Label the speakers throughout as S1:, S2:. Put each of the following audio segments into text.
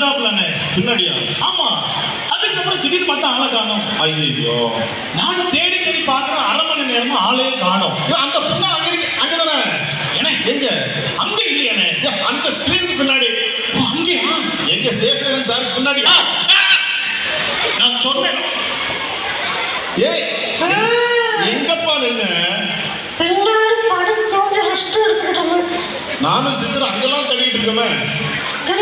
S1: வந்தாப்புலண்ணே
S2: பின்னாடியா?
S1: ஆமா. அதுக்கப்புறம் திடீர்னு பார்த்தா ஆளை காணோம்.
S2: ஐயோ
S1: நானும் தேடி தேடி பார்க்கறேன் அரை மணி நேரமா ஆளே காணோம்.
S2: அந்த பொண்ணு அங்க இருக்கு அங்கதானே
S1: ஏன்னா
S2: எங்க?
S1: அங்க இல்லையானே
S2: அந்த ஸ்கிரீனுக்கு பின்னாடி.
S1: அங்கேயா?
S2: எங்க சேசரன் சாருக்கு பின்னாடி.
S1: நான் சொன்னேன்.
S2: ஏய் எங்கப்பா நின்ன?
S3: பின்னாடி படுத்து தூங்கி ரெஸ்ட் எடுத்துக்கிட்டு
S2: நானும் சித்தர் அங்கெல்லாம் தள்ளிட்டு இருக்கோமே. ஆ,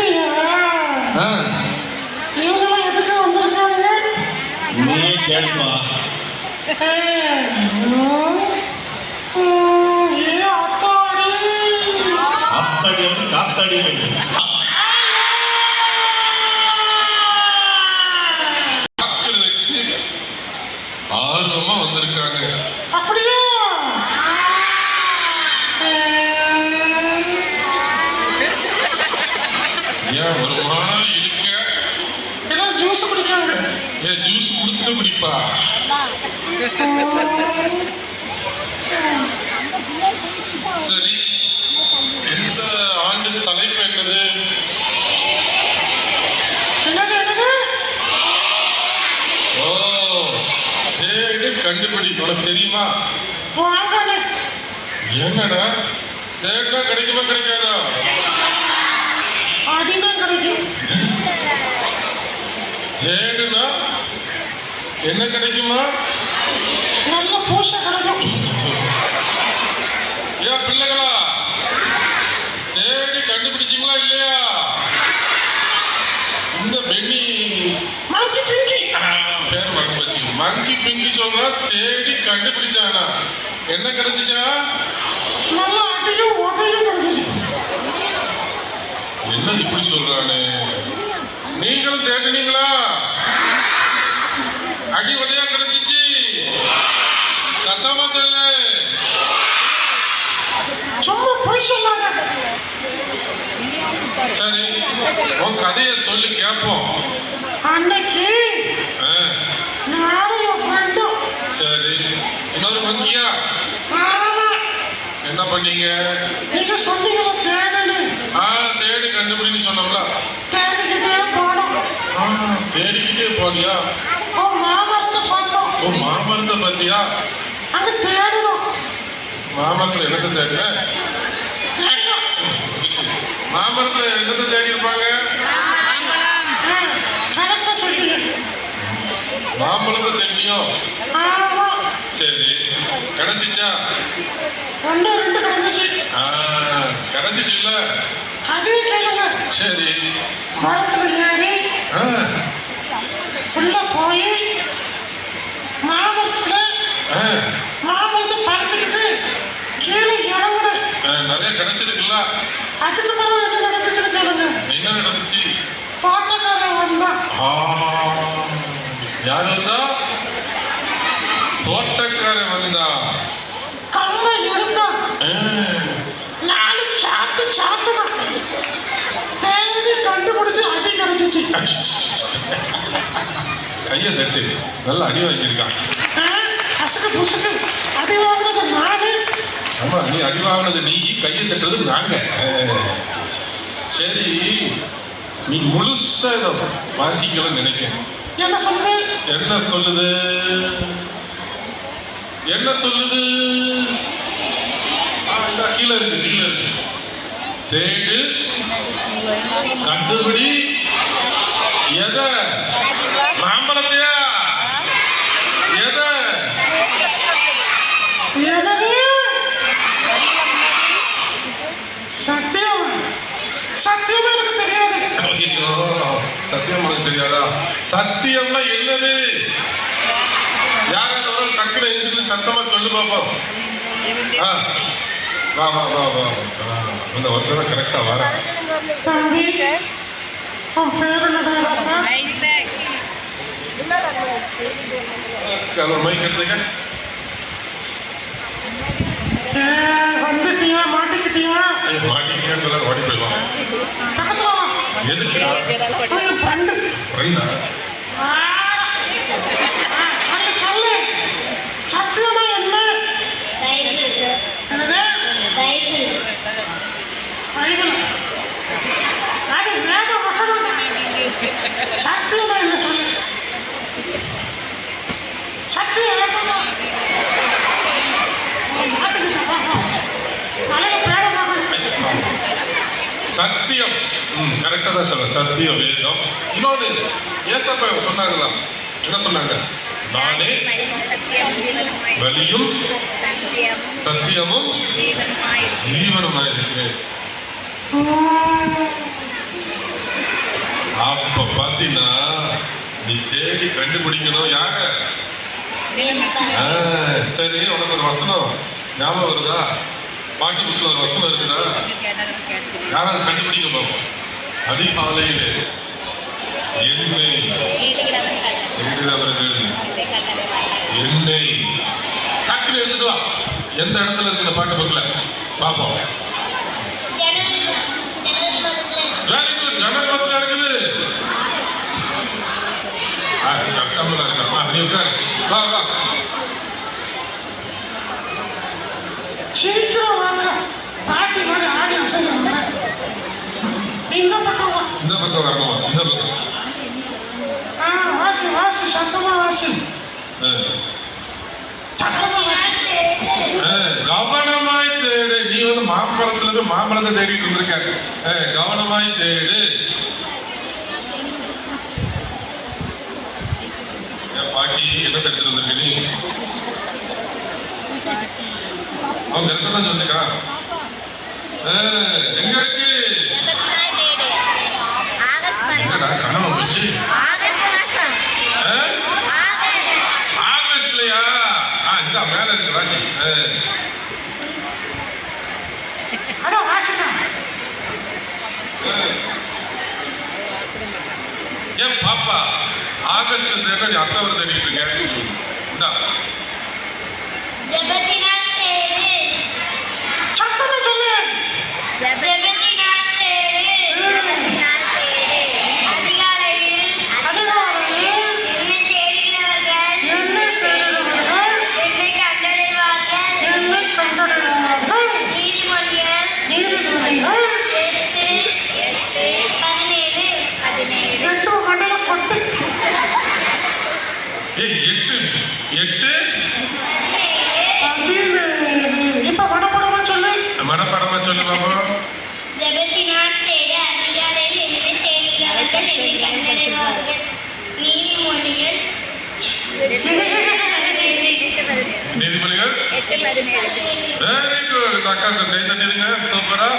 S3: இவங்கெல்லாம் எதுக்கு வந்திருக்காங்க? ஏ அத்தாடி.
S2: அத்தாடி வந்து காத்தாடி வந்து
S4: பார்க்கறதுக்கு ஆர்வமா வந்திருக்காங்க
S3: அப்படியா
S4: ஏன் ஒரு மாதிரி இருக்க
S3: குடிக்காங்க
S4: ஏ ஜூஸ் கொடுத்துட்டு குடிப்பா. சரி. இந்த ஆண்டு தலைப்பு என்னது?
S3: என்னது
S4: ஓ தேடு கண்டுபிடி உனக்கு தெரியுமா? என்னடா? தேடினா கிடைக்குமா கிடைக்காதா?
S3: அடிதான் கிடைக்கும்.
S4: தேடுனா என்ன கிடைக்குமா?
S3: நல்ல பூசை கிடைக்கும்
S4: ஏ பிள்ளைகளா தேடி கண்டுபிடிச்சீங்களா இல்லையா? இந்த பெண்ணி.
S3: மாங்கி பிங்கி
S4: பேர் மறந்து போச்சு. மங்கி பிங்கி சொல்றா தேடி கண்டுபிடிச்சானா. என்ன கிடைச்சிச்சா?
S3: நல்ல அடியும் உதையும் கிடைச்சிச்சு.
S4: என்ன இப்படி சொல்றானே? நீங்களும் தேடினீங்களா? அடி உதையா கிடைச்சிச்சு. சத்தமா சொல்லு.
S3: சும்மா பொய் சொன்னாங்க
S4: சரி உன் கதையை சொல்லி கேட்போம்.
S3: அன்னைக்கு நானும் என் ஃப்ரெண்டும்
S4: சரி இன்னொரு மங்கியா என்ன பண்ணீங்க?
S3: நீங்க சொன்னீங்களா தேடுன்னு.
S4: ஆ தேடி கண்டுபிடின்னு சொன்னோம்ல. போனியா?
S3: ஒரு மாமரத்தை பார்த்தோம்.
S4: ஓ மாமரத்தை பத்தியா?
S3: அங்க தேடணும்
S4: மாமரத்துல என்னத்தை தேடின? மாமரத்துல என்னத்தை தேடி இருப்பாங்க
S3: கரெக்டா சொன்னீங்க
S4: மாம்பழத்தை தேடினியோ?
S3: ஆமா.
S4: சரி. கிடைச்சிச்சா?
S3: ஒன்று ரெண்டு கிடந்துச்சு
S4: ஆ கிடைச்சிச்சு இல்ல
S3: கதையை கேளுங்க.
S4: சரி.
S3: மரத்துல ஏறி
S4: ஆ,
S3: உள்ள போய் மாமரத்துல
S4: ஆ,
S3: மாமரத்தை பறிச்சுக்கிட்டு கீழே இறங்குனேன்
S4: ஆ, நிறைய கிடைச்சிருக்குல்ல
S3: அதுக்கு பிறகு என்ன நடந்துச்சுன்னு கேளுங்க
S4: என்ன நடந்துச்சு?
S3: தோட்டக்காரன் வந்தான்
S4: யார் வந்தா? தோட்டக்காரன் வந்தா.
S3: கண்ணை எடுத்தான் நாலு சாத்து சாத்துனான் தேடி கண்டுபிடிச்சு அடி கிடைச்சிச்சு.
S4: கையை தட்டு. நல்லா அடி வாங்கியிருக்கான்.
S3: அசுக்கு புசுக்கு அடி வாங்கினது நானு
S4: ஆமா நீ அறிவானது நீ கையை தட்டுறது நாங்க. சரி நீ முழுசா இதை வாசிக்கலன்னு நினைக்கிறேன்.
S3: என்ன சொல்லுது?
S4: என்ன சொல்லுது? என்ன சொல்லுது? கீழே இருக்கு கீழே இருக்கு. தேடு கண்டுபிடி. எதை? மாம்பழத்தையா எதை
S3: எனது சத்தியம். சத்தியமா எனக்கு தெரியாது.
S4: ஐயோ சத்தியம் உனக்கு தெரியாதா? சத்தியம்னா என்னது? யாராவது ஒரு டக்குனு எஞ்சிட்டு சத்தமா சொல்லு பாப்போம். ஆ. வா வா வா வா அந்த ஒருத்தர் தான் கரெக்டா வர
S3: தம்பி உன் பேரு
S4: அது ஒரு மைக் எடுத்துக்க?
S3: வந்துட்டியா மாட்டிக்கிட்டியா?
S4: ஐயோ, மாட்டிக்கிட்டேன்னு சொல்ல ஓடி போயிடுவான்.
S3: பக்கத்துல வா என் ஃப்ரெண்டு
S4: ஃப்ரெண்டா
S3: சொல்லு சொல்லு. சத்தியமா என்ன?
S5: பைபிள்
S3: என்னது?
S5: Bible
S3: Bible. அது வேத வசனம். சத்தியமா என்ன சொல்லு சத்தியம் விளக்கமா மாட்டுக்கிட்ட பார்ப்போம் தலையில பேட பார்க்கணும்
S4: சத்தியம். ம் கரெக்டாக தான் சொல்ல சத்திய வேதம். இன்னொன்று ஏசப்ப சொன்னாங்களா என்ன சொன்னாங்க? நானே வழியும் சத்தியமும் ஜீவனுமாய் இருக்கிறேன் அப்ப பாத்தீங்கன்னா நீ தேடி கண்டுபிடிக்கணும். யார? ஆ, சரி உனக்கு ஒரு வசனம் ஞாபகம் வருதா? பாட்டு புக்கில் ஒரு வசனம் இருக்குதா? யாராவது கண்டுபிடிக்க பார்ப்போம் அதிகாலையிலே என்னை தேடுகிறவர்கள் என்னை டக்குன்னு எடுத்துக்கலாம். வா எந்த இடத்துல இருக்கு இந்த பாட்டு புக்கில் பார்ப்போம் வெரி குட் இருக்குது. ஆ இருக்கா நீ உட்காரு வா வா
S3: சீக்கிரம் வாங்க பாட்டி மாதிரி ஆடி அசைஞ்சு வரேன் இந்த பக்கம் வா
S4: இந்த பக்கம் வரணுமா இந்த பக்கம்
S3: ஆ வாசி வாசி சத்தமா வாசி
S4: கவனமாய் தேடு. நீ வந்து மாம்பழத்துல போய் மாம்பழத்தை தேடிட்டு இருந்திருக்க கவனமாய் தேடு ஏன் பாட்டி என்ன தடுத்துட்டு வந்திருக்க நீ அவங்க இருக்கதான் சொன்னிக்கா ஆ, எங்க இருக்கு எங்கடா கனவு போச்சு ஆ? ஆகஸ்ட்லயா ஆ இந்த மேல இருக்கு ராசி ஆ.
S3: அட வாசிடா
S4: ஏன் பாப்பா ஆகஸ்ட் தேட நீ அக்டோபர் தேடிட்டு இருக்க இந்தா
S3: சத்தமா சொல்லு அதிகாலையில் என்னை தேடுகிறவர்கள் என்னை கண்டடைவார்கள் நீதிமொழிகள் எட்டு மண்டல கொட்டு
S4: ஏய் எட்டு எட்டு
S3: பதினேழு இப்ப மனப்படமா சொல்லு
S4: மனப்படமா சொல்லு பாப்பா
S6: ஜெபத்தினால் தேட அதிகாலையில் என்னை தேடுகிறவர்கள் என்னை கண்டடைவார்கள் நீதிமொழிகள்
S4: நீதிபதிகள் வெரி குட் இந்த அக்கா கை தட்டிருங்க சூப்பரா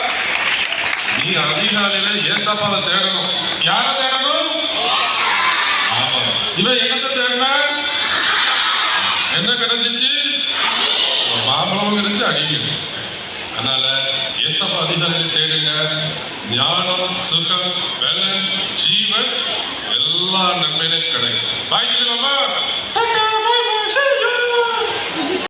S4: நீ அதிகாலையில ஏசப்பாவை தேடணும். யார தேடணும்? ஆமா இவன் என்னத்தை தேடின என்ன கிடைச்சிச்சு?